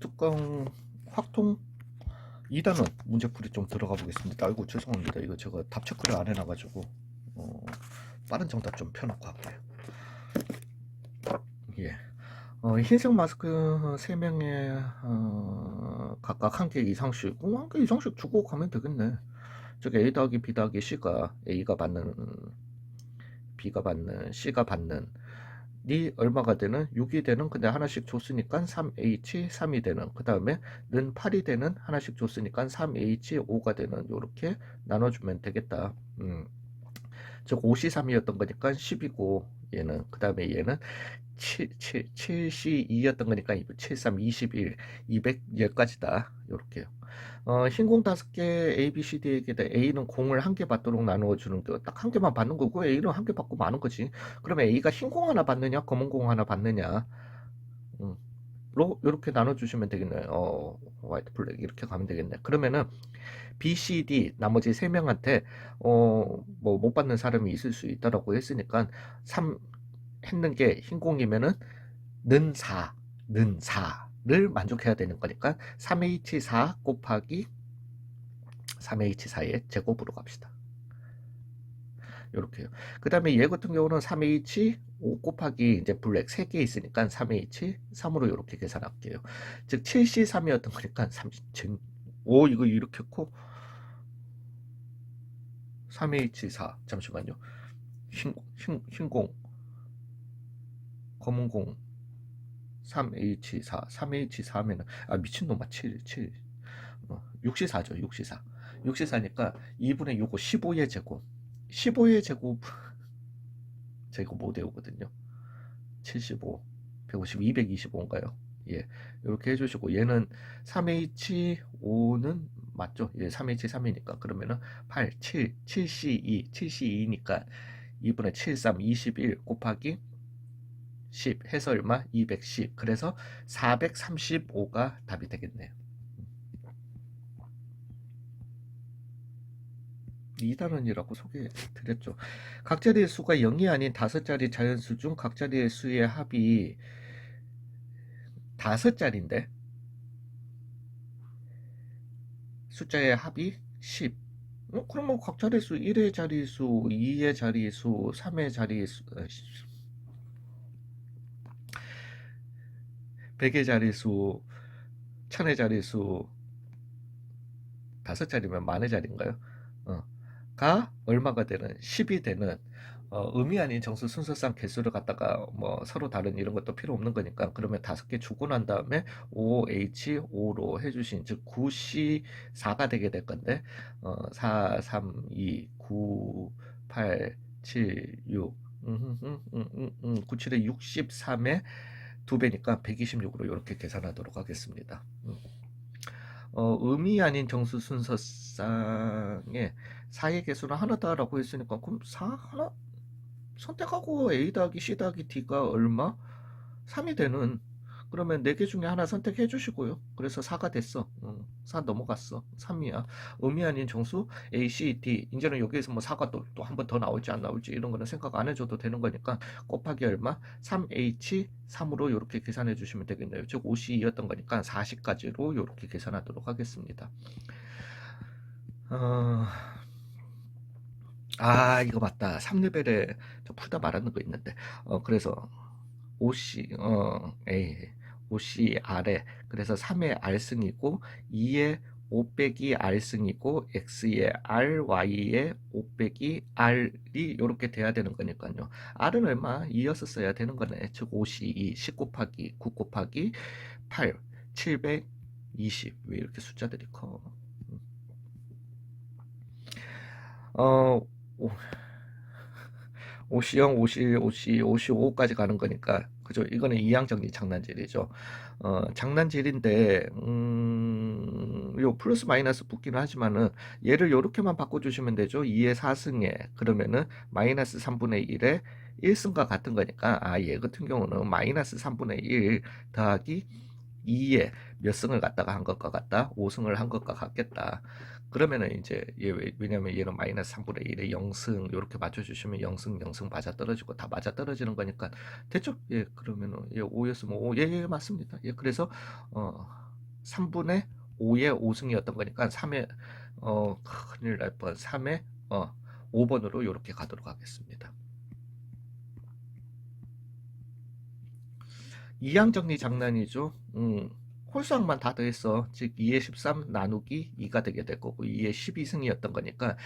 뚜껑 확통 2단원 문제풀이 좀 들어가 보겠습니다. 아이고 죄송합니다. 이거 제가 답 체크를 안 해놔가지고 어, 빠른 정답 좀 펴놓고 할게요. 예. 어, 흰색 마스크 3명에 어, 각각 한 개 이상씩 어, 한개 이상씩 주고 가면 되겠네. 저기 A 더하기 B 더하기 C가 A가 받는 B가 받는 C가 받는 이 얼마가 되는? 6이 되는? 근데 하나씩 줬으니까 3H 3이 되는. 그 다음에 는 8이 되는? 하나씩 줬으니까 3H 5가 되는. 요렇게 나눠주면 되겠다. 음. 즉 5C 3이었던 거니까 10이고 얘는 그 다음에 얘는 7, 7, 7C 2였던 거니까 7, 3, 21, 200여기까지다 요렇게요 어, 흰공 다섯 개 A, B, C, D에게 A는 공을 한 개 받도록 나누어 주는 거 딱 한 개만 받는 거고 A는 한 개 받고 마는 거지. 그러면 A가 흰 공 하나 받느냐, 검은 공 하나 받느냐, 음, 로 이렇게 나눠 주시면 되겠네. 어, 화이트 블랙 이렇게 가면 되겠네. 그러면은 B, C, D 나머지 세 명한테 어, 뭐 못 받는 사람이 있을 수 있다라고 했으니까 3 했는 게 흰 공이면은 는 4, 는 4. 를 만족해야 되는 거니까 3H4 곱하기 3H4의 제곱으로 갑시다. 이렇게요. 그 다음에 얘 같은 경우는 3H5 곱하기 이제 블랙 3개 있으니까 3H3으로 이렇게 계산할게요. 즉 7C3이었던 거니까 30, 오 이거 이렇게 코 3H4 잠시만요. 흰, 흰, 흰공. 검은공. 3H4, 3H4면은 아 미친놈아. 7, 7 어, 6C4죠. 6C4 6C4니까 2분의 요거 15의 제곱. 15의 제곱. 제곱 못 외우거든요. 75 150 225인가요 예 이렇게 해주시고 얘는 3H5는 맞죠? 예 3H3이니까. 그러면은 8 7 7C2 7C2니까 2분의 73 21 곱하기 10 해서 얼마? 210 그래서 435가 답이 되겠네요. 2단원이라고 소개드렸죠. 각자리의 수가 0이 아닌 다섯 자리 자연수 중 각자리의 수의 합이 다섯 자리인데? 숫자의 합이 10 어, 그러면 각 자리 수 1의 자리수, 2의 자리수, 3의 자리수, 100의 자리수, 1000의 자리수, 다섯 자리면 만의 자리인가요? 어, 가 얼마가 되는? 10이 되는 어, 의미 아닌 정수 순서상 개수를 갖다가 뭐 서로 다른 이런 것도 필요 없는 거니까 그러면 다섯 개 주고 난 다음에 OH 5로 해주신 즉 9C 4가 되게 될 건데 어, 4 3 2 9 8 7 6 음, 음, 음, 음, 9, 7에 63에 두 배니까 126으로 이렇게 계산하도록 하겠습니다. 음. 어, 의미 아닌 정수 순서상에 4의 개수는 하나다라고 했으니까 그럼 4 하나 선택하고 A 더하기 C 더하기 D가 얼마? 3이 되는 그러면 4개 중에 하나 선택해 주시고요. 그래서 4가 됐어. 응, 4 넘어갔어. 3이야. 의미 아닌 정수 A, C, D. 이제는 여기에서 뭐 4가 또한 번 더 나올지 안 나올지 이런 거는 생각 안 해줘도 되는 거니까 곱하기 얼마? 3H 3으로 이렇게 계산해 주시면 되겠네요. 즉 52였던 거니까 40까지로 이렇게 계산하도록 하겠습니다. 어... 아 이거 맞다 3레벨에 풀다 말하는 거 있는데 어 그래서 OC 어 A OC 아래 그래서 3의 R승이고 2의 5 빼기 R승이고 X의 R, Y의 5 빼기 R이 이렇게 돼야 되는 거니까요. R은 얼마? 2였었어야 되는 거네. 즉 52, 10 곱하기 9 곱하기 8, 720. 왜 이렇게 숫자들이 커? 음. 어, 오, 50, 51, 50, 55까지 가는 거니까 그죠? 이거는 이항정리 장난질이죠. 어, 장난질인데 음, 요 플러스 마이너스 붙기는 하지만은 얘를 요렇게만 바꿔 주시면 되죠. 2의 4승에 그러면은 마이너스 3분의 1에 1승과 같은 거니까 아 얘 같은 경우는 마이너스 3분의 1 더하기 2에 몇 승을 갖다가 한 것과 같다. 5승을 한 것과 같겠다. 그러면은 이제 얘 왜냐면 얘는 마이너스 3분의 1에 0승 이렇게 맞춰주시면 0승 0승 맞아 떨어지고 다 맞아 떨어지는 거니까 됐죠? 예 그러면은 얘 5였으면 5, 예, 예 맞습니다. 예 그래서 어 3분의 5의 5승이었던 거니까 3의 어 큰일 날 뻔. 3의 어 5번으로 이렇게 가도록 하겠습니다. 이항 정리 장난이죠. 음, 홀수항만 다 더했어. 즉 2의 13 나누기 2가 되게 될 거고 2의 12승이었던 거니까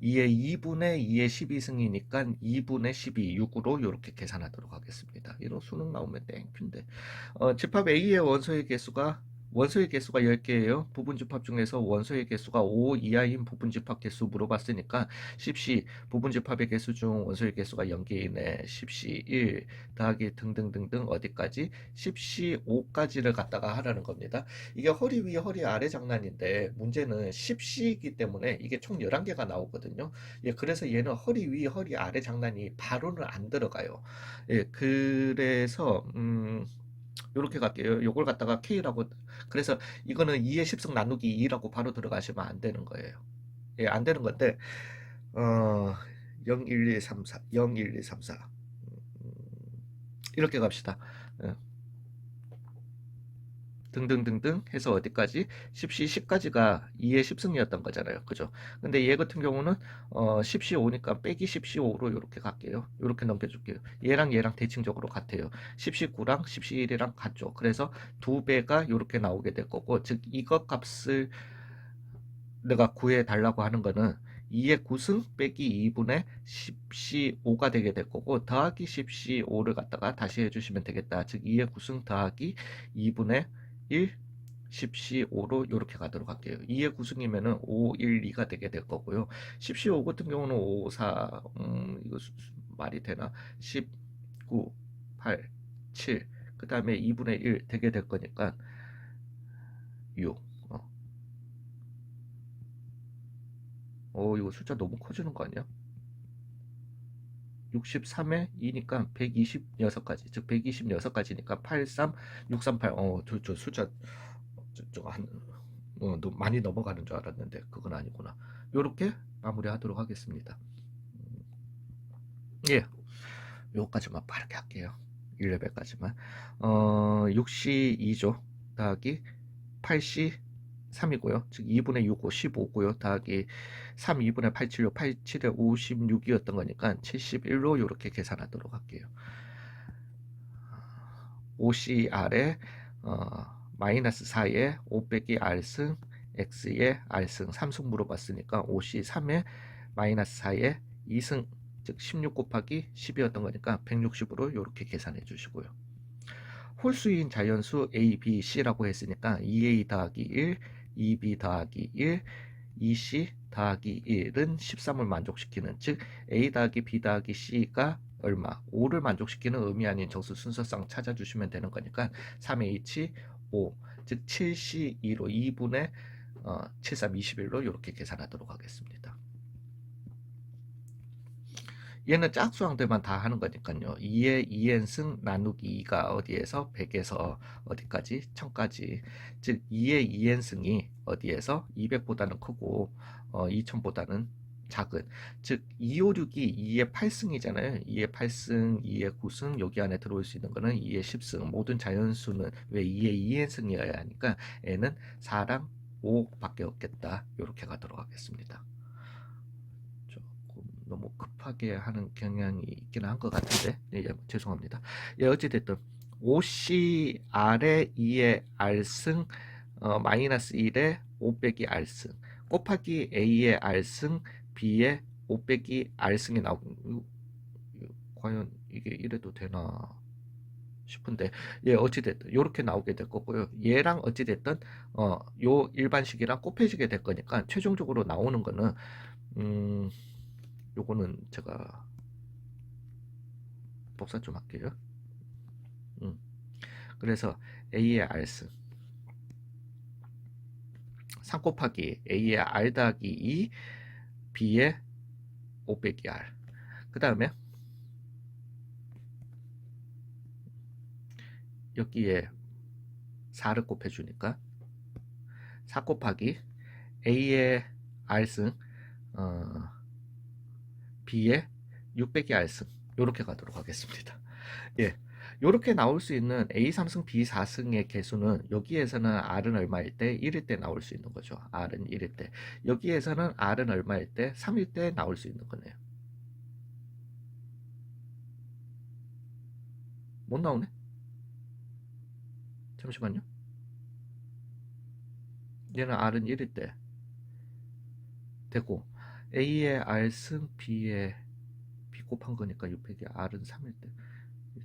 2의 2분의 2의 12승이니까 2분의 12 6으로 이렇게 계산하도록 하겠습니다. 이런 수능 나오면 땡큐인데 어, 집합 A의 원소의 개수가 원소의 개수가 10개예요. 부분집합 중에서 원소의 개수가 5 이하인 부분집합 개수 물어봤으니까 10시 부분집합의 개수 중 원소의 개수가 0개이네. 10시 1 더하기 등등등등 어디까지? 10시 5까지를 갖다가 하라는 겁니다. 이게 허리 위 허리 아래 장난인데 문제는 10시이기 때문에 이게 총 11개가 나오거든요. 예, 그래서 얘는 허리 위 허리 아래 장난이 바로는 안 들어가요. 예, 그래서 음 요렇게 갈게요. 요걸 갖다가 K라고 그래서 이거는 2의 10승 나누기 2라고 바로 들어가시면 안 되는 거예요. 예, 안 되는 건데 어 0, 1, 2, 3, 4 0, 1, 2, 3, 4 음, 이렇게 갑시다. 예. 등등등등 해서 어디까지 10시 10까지가 2의 10승이었던 거잖아요. 그죠? 근데 얘 같은 경우는 어 10시 5니까 빼기 10시 5로 이렇게 갈게요. 이렇게 넘겨줄게요. 얘랑 얘랑 대칭적으로 같아요. 10시 9랑 10시 1이랑 같죠. 그래서 두 배가 이렇게 나오게 될 거고 즉 이것 값을 내가 구해 달라고 하는 거는 2의 9승 빼기 2분의 10시 5가 되게 될 거고 더하기 10시 5를 갖다가 다시 해주시면 되겠다. 즉 2의 9승 더하기 2분의 1 10시 5로 이렇게 가도록 할게요. 2의 9승이면은 5, 1, 2가 되게 될 거고요. 10시 5 같은 경우는 5, 4, 음, 이거 말이 되나? 10, 9, 8, 7, 그 다음에 2분의 1 되게 될 거니까 6. 어. 어, 이거 숫자 너무 커지는 거 아니야? 63에 2니까 126가지, 즉 126가지니까 83, 638. 어, 저, 저 숫자 저, 저 한, 어, 너 많이 넘어가는 줄 알았는데 그건 아니구나. 요렇게 마무리하도록 하겠습니다. 음, 예, 요까지만 빠르게 할게요. 1레벨까지만. 어, 6시 2조 더하기 8시 3이고요. 즉 2분의 6, 5, 15고요. 더하기 3, 2분의 8, 7, 6, 8, 7에 56이었던 거니까 71로 이렇게 계산하도록 할게요. 5C 아래 어, 마이너스 4에 5 빼기 R승 X에 R승 3승 물어봤으니까 5C 3에 마이너스 4에 2승 즉 16 곱하기 10이었던 거니까 160으로 이렇게 계산해 주시고요. 홀수인 자연수 A, B, C라고 했으니까 2A 더하기 1, 2B 더하기 1, 2C 더하기 1은 13을 만족시키는 즉 A 더하기 B 더하기 C가 얼마? 5를 만족시키는 의미 아닌 정수 순서상 찾아주시면 되는 거니까 3H 5, 즉 7C2로 2분의 어, 73, 21로 이렇게 계산하도록 하겠습니다. 얘는 짝수항들만 다 하는 거니까요. 2의 2n승 나누기 2가 어디에서 100에서 어디까지? 1000까지. 즉 2의 2n승이 어디에서 200보다는 크고 어, 2000보다는 작은. 즉 256이 2의 8승이잖아요. 2의 8승, 2의 9승 여기 안에 들어올 수 있는 거는 2의 10승. 모든 자연수는 왜 2의 2n승이어야 하니까 n은 4랑 5밖에 없겠다. 이렇게 가도록 하겠습니다. 조금 너무 급하게 하는 경향이 있기는 한것 같은데 예, 예, 죄송합니다. 예, 어찌됐든 5C 아래 2의 R승 어, 마이너스 1의 5 빼기 R승 곱하기 A의 R승 B의 5 빼기 R승이 나오고 과연 이게 이래도 되나 싶은데 예 어찌됐든 이렇게 나오게 될 거고요 얘랑 어찌됐든 어요 일반식이랑 곱해지게 될 거니까 최종적으로 나오는 거는 음 요거는 제가 복사 좀 할게요. 음. 그래서 A의 R승 3 곱하기 A의 R 더하기 2 B의 5 빼기 R. 그 다음에 여기에 4를 곱해주니까 4 곱하기 A의 R승 어, B의 600의 R승. 이렇게 가도록 하겠습니다. 예, 요렇게 나올 수 있는 A 3승 B 4승의 개수는 여기에서는 R은 얼마일 때 1일 때 나올 수 있는 거죠. R은 1일 때. 여기에서는 R은 얼마일 때 3일 때 나올 수 있는 거네요. 못 나오네? 잠시만요. 얘는 R은 1일 때 되고 A의 R승 B의 B 곱한 거니까 600이 R은 3일 때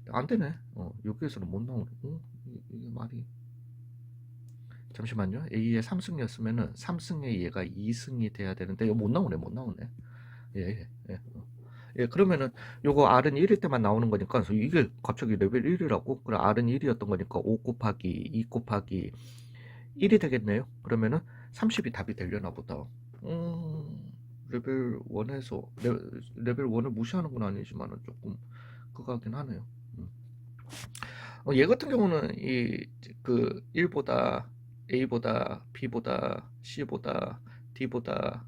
안 되네. 어, 여기에서는 못 나오네. 어? 이- 이게 말이. 잠시만요. A의 3승이었으면은 3승의 얘가 2승이 돼야 되는데 이거 못 나오네. 못 나오네. 예, 예, 예. 어. 예, 그러면은 요거 R은 1일 때만 나오는 거니까 이게 갑자기 레벨 1이라고? 그래 R은 1이었던 거니까 5 곱하기 2 곱하기 1이 되겠네요. 그러면은 30이 답이 되려나 보다. 음, 레벨 1에서 레벨 1을 무시하는 건 아니지만은 조금 그거 같긴 하네요. 음. 어, 얘 같은 경우는 이 그 1보다 A보다 B보다 C보다 D보다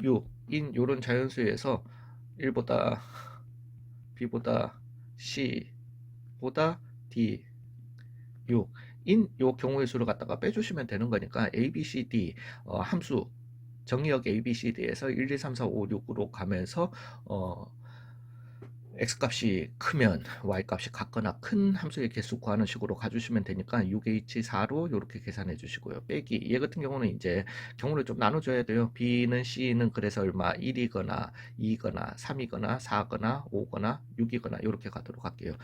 6인 요런 자연수에서 1보다 B보다 C보다 D 6인요 경우의 수를 갖다가 빼주시면 되는 거니까 A, B, C, D 어, 함수 정의역 A, B, C, D에서 1, 2, 3, 4, 5, 6으로 가면서 어, x 값이 크면 y 값이 같거나 큰 함수의 개수 구하는 식으로 가주시면 되니까 6h4로 이렇게 계산해 주시고요. 빼기 얘 같은 경우는 이제 경우를 좀 나눠줘야 돼요. b는 c는 그래서 얼마 1이거나 2거나 3이거나 4거나 5거나 6이거나 이렇게 가도록 할게요.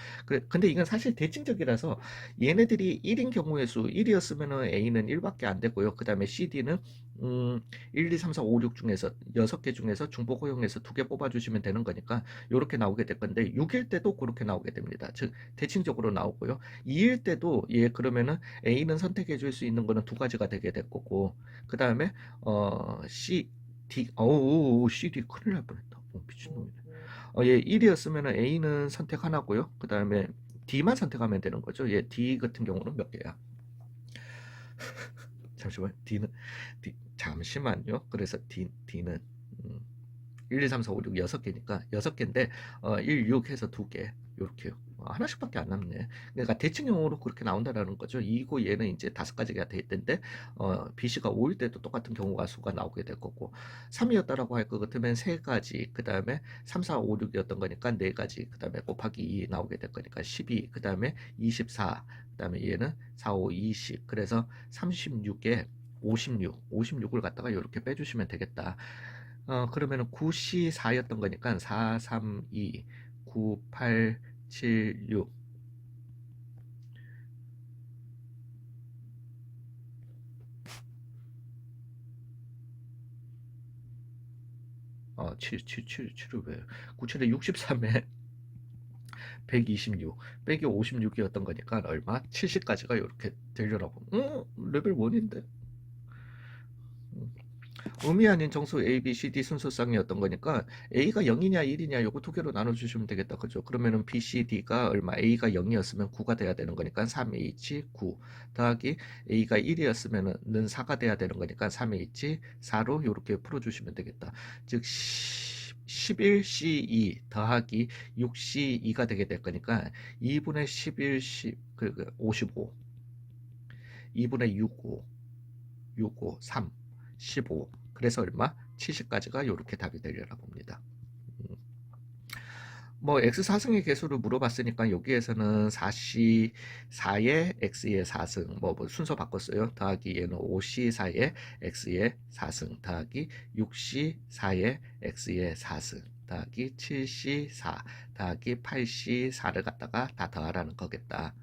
근데 이건 사실 대칭적이라서 얘네들이 1인 경우의 수 1이었으면 은 a는 1밖에 안 되고요. 그 다음에 cd는 음, 1, 2, 3, 4, 5, 6 중에서 6개 중에서 중복 허용해서 두개 뽑아주시면 되는 거니까 이렇게 나오게 될 건데 6일 때도 그렇게 나오게 됩니다. 즉 대칭적으로 나오고요. 2일 때도 얘 그러면은 A는 선택해 줄 수 있는 거는 두 가지가 되게 될 거고 그 다음에 어 C, D 어우 CD 큰일 날 뻔했다. 어, 미친놈이네. 어, 얘 1이었으면은 A는 선택 하나고요. 그 다음에 D만 선택하면 되는 거죠. 얘 D 같은 경우는 몇 개야? 잠시만 D는 D, 잠시만요. 그래서 D, D는 음, 1, 2, 3, 4, 5, 6, 6개니까 6개인데 어, 1, 6 해서 2개 이렇게요. 어, 하나씩밖에 안 남네. 그러니까 대칭형으로 그렇게 나온다라는 거죠. 이고 얘는 이제 다섯 가지가 돼 있던데 어, BC가 5일 때도 똑같은 경우가 수가 나오게 될 거고 3이었다라고 할 것 같으면 세 가지 그 다음에 3, 4, 5, 6이었던 거니까 네 가지 그 다음에 곱하기 2 나오게 될 거니까 12 그 다음에 24 그 다음에 얘는 4, 5, 20 그래서 36에 56 56을 갖다가 이렇게 빼주시면 되겠다. 어, 그러면은 9C 4였던 거니까 4, 3, 2, 9, 8, 7, 6. 어, 7, 7, 7, 7을 왜? 9, 7에 63에 126 빼기 56이었던 거니까 얼마? 70까지가 이렇게 되려라고. 음, 레벨 1인데. 의미 아닌 정수 A, B, C, D 순서상이었던 거니까 A가 0이냐 1이냐 요거 두 개로 나눠 주시면 되겠다. 그죠? 그러면은 B, C, D가 얼마? A가 0이었으면 9가 돼야 되는 거니까 3H 9 더하기 A가 1이었으면은 는 4가 돼야 되는 거니까 3H 4로 요렇게 풀어 주시면 되겠다. 즉 11C2 더하기 6C2가 되게 될 거니까 2분의 11C 그, 그55 2분의 65 65 3 15 그래서 얼마? 70까지가 이렇게 답이 되려나 봅니다. 음. 뭐 x4승의 개수를 물어봤으니까 여기에서는 4c 4의 x의 4승 뭐, 뭐 순서 바꿨어요. 더하기 얘는 5c 4의 x의 4승 더하기 6c 4의 x의 4승 더하기 7c 4 더하기 8c 4를 갖다가 다 더하라는 거겠다.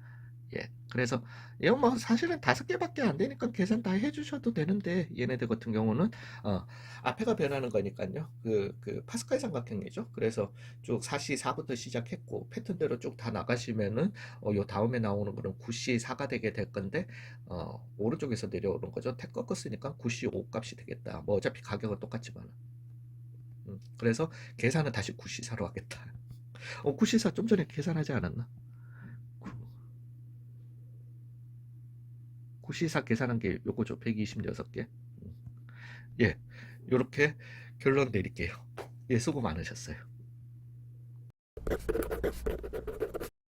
예. 그래서 이거 뭐 사실은 다섯 개밖에 안 되니까 계산 다 해주셔도 되는데 얘네들 같은 경우는 어, 앞에가 변하는 거니까요. 그, 그 파스칼 삼각형이죠. 그래서 쭉 4C 4부터 시작했고 패턴대로 쭉 다 나가시면은 어, 요 다음에 나오는 거는 9C 4가 되게 될 건데 어, 오른쪽에서 내려오는 거죠. 택 꺾었으니까 9C 5 값이 되겠다. 뭐 어차피 가격은 똑같지만. 음, 그래서 계산은 다시 9C 4로 하겠다. 어, 9C 4좀 전에 계산하지 않았나? 9시사 계산한 게 요거죠. 126개. 예. 요렇게 결론 내릴게요. 예, 수고 많으셨어요.